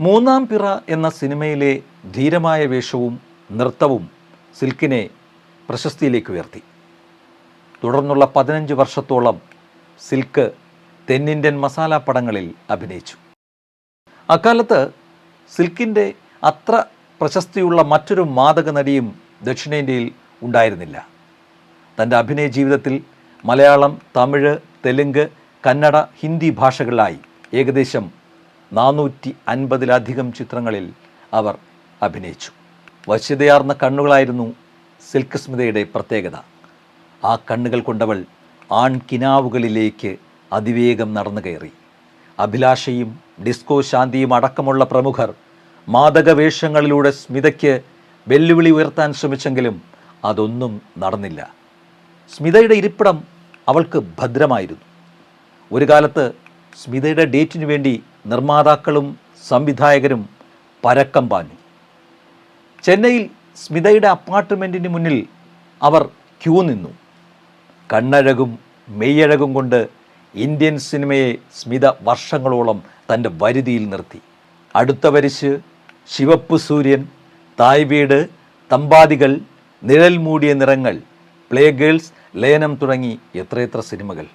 മൂന്നാം പിറ എന്ന സിനിമയിലെ ധീരമായ വേഷവും നൃത്തവും സിൽക്കിനെ പ്രശസ്തിയിലേക്ക് ഉയർത്തി. തുടർന്നുള്ള പതിനഞ്ച് വർഷത്തോളം സിൽക്ക് തെന്നിന്ത്യൻ മസാല പടങ്ങളിൽ അഭിനയിച്ചു. അക്കാലത്ത് സിൽക്കിന്റെ അത്ര പ്രശസ്തിയുള്ള മറ്റൊരു മാതക നടിയും ദക്ഷിണേന്ത്യയിൽ ഉണ്ടായിരുന്നില്ല. തന്റെ അഭിനയ ജീവിതത്തിൽ മലയാളം തമിഴ് തെലുങ്ക് കന്നഡ ഹിന്ദി ഭാഷകളിലായി ഏകദേശം നാനൂറ്റി അൻപതിലധികം ചിത്രങ്ങളിൽ അവർ അഭിനയിച്ചു. വശ്യതയാർന്ന കണ്ണുകളായിരുന്നു സിൽക്ക് സ്മിതയുടെ പ്രത്യേകത. ആ കണ്ണുകൾ കൊണ്ടവൾ ആൺകിനാവുകളിലേക്ക് അതിവേഗം നടന്നു കയറി. അഭിലാഷയും ഡിസ്കോ ശാന്തിയും അടക്കമുള്ള പ്രമുഖർ മാദകവേഷങ്ങളിലൂടെ സ്മിതയ്ക്ക് വെല്ലുവിളി ഉയർത്താൻ ശ്രമിച്ചെങ്കിലും അതൊന്നും നടന്നില്ല. സ്മിതയുടെ ഇരിപ്പിടം അവൾക്ക് ഭദ്രമായിരുന്നു. ഒരു കാലത്ത് സ്മിതയുടെ ഡേറ്റിനു വേണ്ടി നിർമ്മാതാക്കളും സംവിധായകരും പരക്കം പാഞ്ഞു. ചെന്നൈയിൽ സ്മിതയുടെ അപ്പാർട്ട്മെന്റിന് മുന്നിൽ അവർ ക്യൂ നിന്നു. കണ്ണഴകും മെയ്യഴകും കൊണ്ട് ഇന്ത്യൻ സിനിമയെ സ്മിത വർഷങ്ങളോളം തന്റെ വരുതിയിൽ നിർത്തി. അടുത്ത വരിശ് ശിവപ്പ് സൂര്യൻ തായ് വീട് തമ്പാദികൾ നിഴൽ മൂടിയ നിറങ്ങൾ പ്ലേ ഗേൾസ് ലയനം തുടങ്ങി എത്രയെത്ര സിനിമകൾ.